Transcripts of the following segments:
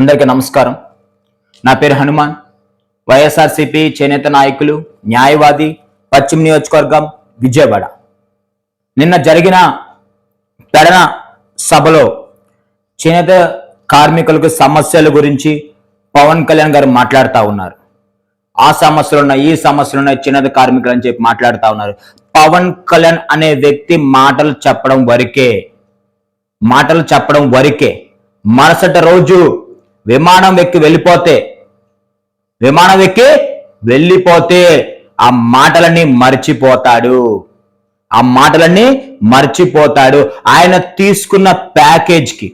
అందరికీ నమస్కారం. నా పేరు హనుమాన్. వైఎస్ఆర్సిపి చేనేత నాయకులు న్యాయవాది పశ్చిమ నియోజకవర్గం విజయవాడ. నిన్న జరిగిన పెడన సభలో చేనేత కార్మికులకు సమస్యల గురించి పవన్ కళ్యాణ్ గారు మాట్లాడుతూ ఉన్నారు. ఆ సమస్యలు ఉన్నాయి ఈ సమస్యలు ఉన్నాయి చేనేత కార్మికులు అని చెప్పి మాట్లాడుతూ ఉన్నారు. పవన్ కళ్యాణ్ అనే వ్యక్తి మాటలు చెప్పడం వరకే మాటలు చెప్పడం వరకే మరుసటి రోజు విమానం ఎక్కి వెళ్ళిపోతే విమానం ఎక్కి వెళ్ళిపోతే ఆ మాటలన్నీ మర్చిపోతాడు. ఆ మాటలన్నీ మర్చిపోతాడు. ఆయన తీసుకున్న ప్యాకేజ్కి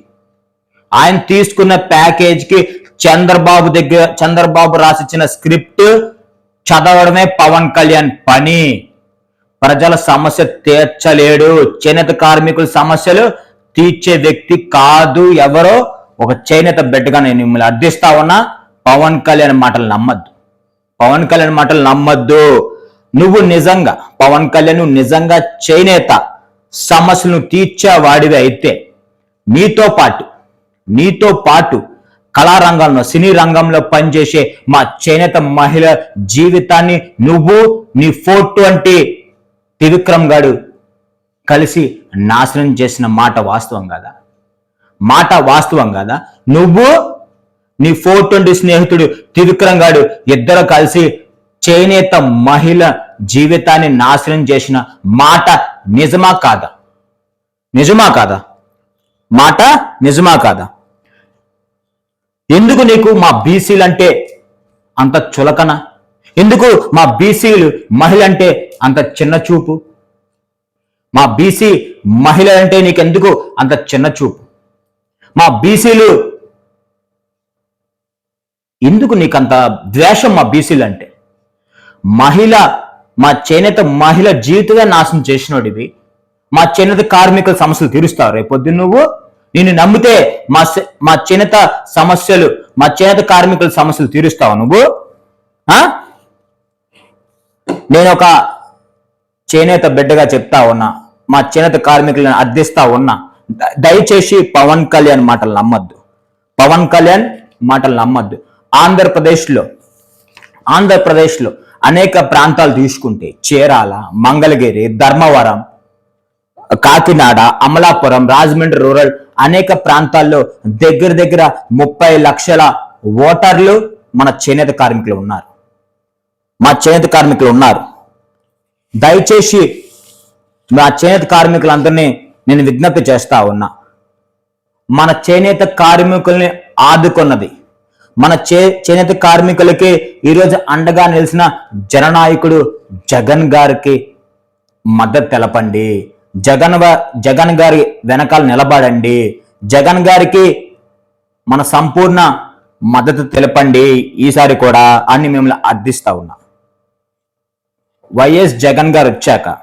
ఆయన తీసుకున్న ప్యాకేజ్కి చంద్రబాబు దగ్గర చంద్రబాబు రాసిచ్చిన స్క్రిప్ట్ చదవడమే పవన్ కళ్యాణ్ పని. ప్రజల సమస్య తీర్చలేడు. చేనేత కార్మికుల సమస్యలు తీర్చే వ్యక్తి కాదు ఎవరో ఒక చేనేత బిడ్డగా నేను మిమ్మల్ని అర్థిస్తా ఉన్నా పవన్ కళ్యాణ్ మాటలు నమ్మద్దు. పవన్ కళ్యాణ్ మాటలు నమ్మద్దు. నువ్వు నిజంగా పవన్ కళ్యాణ్ నిజంగా చేనేత సమస్యలను తీర్చేవాడివి అయితే నీతో పాటు నీతో పాటు కళారంగంలో సినీ రంగంలో పనిచేసే మా చేనేత మహిళ జీవితాన్ని నువ్వు నీ ఫోర్ ట్వంటీ త్రివిక్రమ్ గాడు కలిసి నాశనం చేసిన మాట వాస్తవం కదా? మాట వాస్తవం కదా? నువ్వు నీ ఫోర్ ట్వంటీ స్నేహితుడు త్రివిక్రమ్ గాడు ఇద్దరు కలిసి చేనేత మహిళ జీవితాన్ని నాశనం చేసిన మాట నిజమా కాదా? నిజమా కాదా? మాట నిజమా కాదా? ఎందుకు నీకు మా బీసీలు అంటే అంత చులకన? ఎందుకు మా బీసీలు మహిళ అంటే అంత చిన్న చూపు? మా బీసీ మహిళ అంటే నీకెందుకు అంత చిన్న చూపు? మా బీసీలు. ఎందుకు నీకంత ద్వేషం మా బీసీలు అంటే మహిళ మా చేనేత మహిళ జీవితంగా నాశనం చేసినోడివి మా చేనేత కార్మికుల సమస్యలు తీరుస్తావు రేపొద్దు నువ్వు. నిన్ను నమ్మితే మా మా చేనేత సమస్యలు మా చేనేత కార్మికుల సమస్యలు తీరుస్తావు నువ్వు. నేను ఒక చేనేత బిడ్డగా చెప్తా ఉన్నా మా చేనేత కార్మికులను అర్థిస్తా ఉన్నా. దయచేసి పవన్ కళ్యాణ్ మాటలు నమ్మద్దు. పవన్ కళ్యాణ్ మాటలు నమ్మద్దు. ఆంధ్రప్రదేశ్లో ఆంధ్రప్రదేశ్లో అనేక ప్రాంతాలు తీసుకుంటే చీరాల మంగళగిరి ధర్మవరం కాకినాడ అమలాపురం రాజమండ్రి రూరల్ అనేక ప్రాంతాల్లో దగ్గర దగ్గర ముప్పై లక్షల ఓటర్లు మన చేనేత కార్మికులు ఉన్నారు. మా చేనేత కార్మికులు ఉన్నారు. దయచేసి మా చేనేత కార్మికులందరినీ నేను విజ్ఞప్తి చేస్తా ఉన్నా. మన చేనేత కార్మికుల్ని ఆదుకున్నది. మన చే చేనేత కార్మికులకి ఈరోజు అండగా నిలిచిన జననాయకుడు జగన్ గారికి మద్దతు తెలపండి. జగన్ వ- జగన్ గారి వెనకాల నిలబడండి. జగన్ గారికి మన సంపూర్ణ మద్దతు తెలపండి. ఈసారి కూడా అని మిమ్మల్ని అర్థిస్తా ఉన్నా. వైఎస్ జగన్ గారు వచ్చాక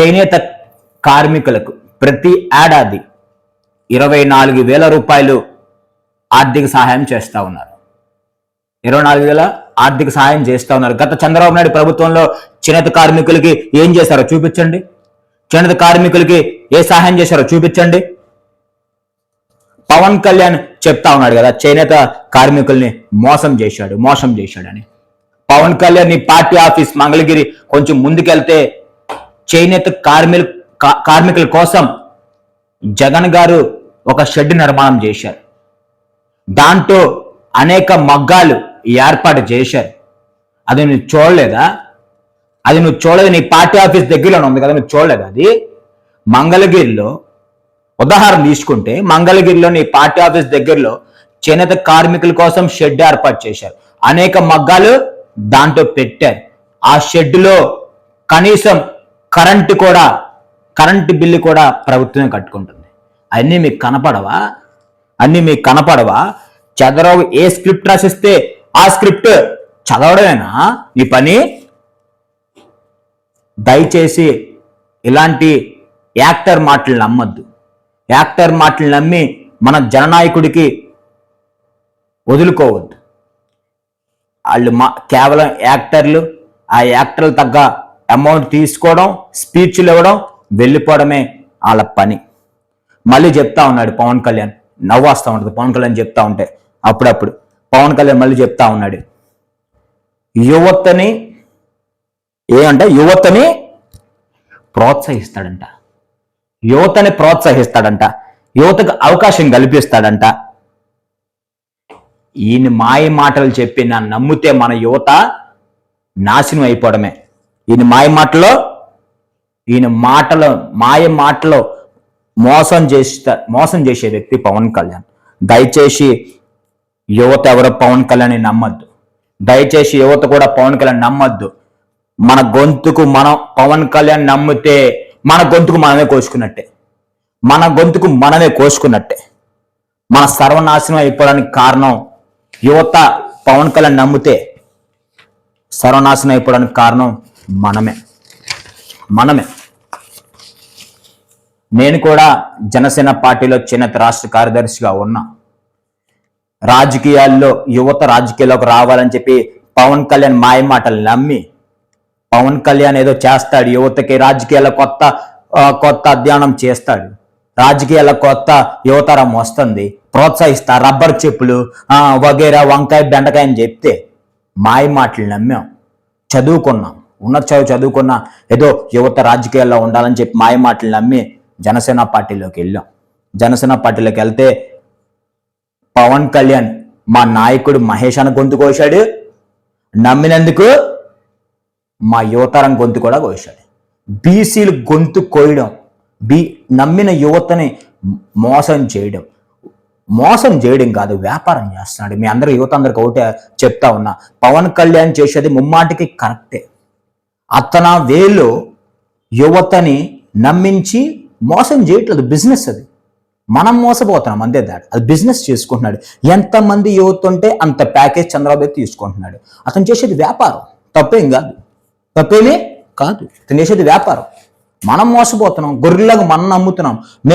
చేనేత కార్మికులకు ప్రతి ఏడాది ఇరవై నాలుగు వేల రూపాయలు ఆర్థిక సహాయం చేస్తా ఉన్నారు. ఇరవై నాలుగు వేల ఆర్థిక సహాయం చేస్తా ఉన్నారు. గత చంద్రబాబు నాయుడు ప్రభుత్వంలో చేనేత కార్మికులకి ఏం చేశారో చూపించండి. చేనేత కార్మికులకి ఏ సహాయం చేశారో చూపించండి. పవన్ కళ్యాణ్ చెప్తా ఉన్నాడు కదా చేనేత కార్మికుల్ని మోసం చేశాడు మోసం చేశాడని. పవన్ కళ్యాణ్ నీ పార్టీ ఆఫీస్ మంగళగిరి కొంచెం ముందుకెళ్తే చేనేత కార్మిక కార్మికుల కోసం జగన్ గారు ఒక షెడ్ నిర్మాణం చేశారు. దాంట్లో అనేక మగ్గాలు ఏర్పాటు చేశారు. అది నువ్వు చూడలేదా? అది నువ్వు చూడలేదు? నీ పార్టీ ఆఫీస్ దగ్గరలో ఉంది కదా నువ్వు చూడలేదు అది? మంగళగిరిలో ఉదాహరణ తీసుకుంటే మంగళగిరిలో నీ పార్టీ ఆఫీస్ దగ్గరలో చేనేత కార్మికుల కోసం షెడ్ ఏర్పాటు చేశారు. అనేక మగ్గాలు దాంట్లో పెట్టారు. ఆ షెడ్లో కనీసం కరెంటు కూడా కరెంటు బిల్లు కూడా ప్రభుత్వమే కట్టుకుంటుంది. అన్నీ మీకు కనపడవా? అన్నీ మీకు కనపడవా? చదరవు ఏ స్క్రిప్ట్ రాసిస్తే ఆ స్క్రిప్ట్ చదవడమేనా? నీ పని? దయచేసి ఇలాంటి యాక్టర్ మాటలు నమ్మద్దు. యాక్టర్ మాటలు నమ్మి మన జననాయకుడికి వదులుకోవద్దు. వాళ్ళు మా కేవలం యాక్టర్లు ఆ యాక్టర్లు తగ్గ అమౌంట్ తీసుకోవడం స్పీచ్లు ఇవ్వడం వెళ్ళిపోవడమే వాళ్ళ పని. మళ్ళీ చెప్తా ఉన్నాడు పవన్ కళ్యాణ్. నవ్వాస్తా ఉంటుంది. పవన్ కళ్యాణ్ చెప్తా ఉంటే అప్పుడప్పుడు. పవన్ కళ్యాణ్ మళ్ళీ చెప్తా ఉన్నాడు. యువతని ఏమంటే యువతని ప్రోత్సహిస్తాడంట. యువతని ప్రోత్సహిస్తాడంట. యువతకు అవకాశం కల్పిస్తాడంట. ఈయన మాయ మాటలు చెప్పి నా నమ్మితే మన యువత నాశనం అయిపోవడమే. ఈయన మాయ మాటలో ఈయన మాటలో మాయ మాటలో మోసం చేస్తా మోసం చేసే వ్యక్తి పవన్ కళ్యాణ్. దయచేసి యువత ఎవరో పవన్ కళ్యాణ్ నమ్మద్దు. దయచేసి యువత కూడా పవన్ కళ్యాణ్ నమ్మద్దు. మన గొంతుకు మనం పవన్ కళ్యాణ్ నమ్మితే మన గొంతుకు మనమే కోసుకున్నట్టే. మన గొంతుకు మనమే కోసుకున్నట్టే. మన సర్వనాశనం అయిపోవడానికి కారణం యువత పవన్ కళ్యాణ్ నమ్మితే సర్వనాశనం అయిపోవడానికి కారణం మనమే. మనమే. నేను కూడా జనసేన పార్టీలో చేనేత రాష్ట్ర కార్యదర్శిగా ఉన్నా. రాజకీయాల్లో యువత రాజకీయాల్లోకి రావాలని చెప్పి పవన్ కళ్యాణ్ మాయ మాటలు నమ్మి పవన్ కళ్యాణ్ ఏదో చేస్తాడు యువతకి రాజకీయాల కొత్త కొత్త అధ్యయనం చేస్తాడు. రాజకీయాల కొత్త యువతరం వస్తుంది ప్రోత్సహిస్తా రబ్బర్ చెప్పులు వగేరా వంకాయ బెండకాయ అని చెప్తే మాయ మాటలు నమ్మాం. చదువుకున్నాం. ఉన్నత చదువు చదువుకున్నా ఏదో యువత రాజకీయాల్లో ఉండాలని చెప్పి మాయ మాటలు నమ్మి జనసేన పార్టీలోకి వెళ్ళాం. జనసేన పార్టీలోకి వెళ్తే పవన్ కళ్యాణ్ మా నాయకుడు మహేష్ అని గొంతు కోశాడు. నమ్మినందుకు మా యువతరం గొంతు కూడా కోశాడు. బీసీలు గొంతు కోయడం బీ నమ్మిన యువతని మోసం చేయడం మోసం చేయడం కాదు వ్యాపారం చేస్తున్నాడు. మీ అందరూ యువత అందరికి ఒకటే చెప్తా ఉన్నా పవన్ కళ్యాణ్ చేసేది ముమ్మాటికి కరెక్టే. అతన వేలు యువతని నమ్మించి మోసం చేయట్లేదు బిజినెస్ అది. మనం మోసపోతున్నాం అంతే దాడు అది బిజినెస్ చేసుకుంటున్నాడు. ఎంతమంది యువత ఉంటే అంత ప్యాకేజ్ చంద్రబాబు తీసుకుంటున్నాడు. అతను చేసేది వ్యాపారం. తప్పేం కాదు. తప్పేమీ కాదు. అతను చేసేది వ్యాపారం. మనం మోసపోతున్నాం గొర్రెలకు మనం నమ్ముతున్నాం. మేము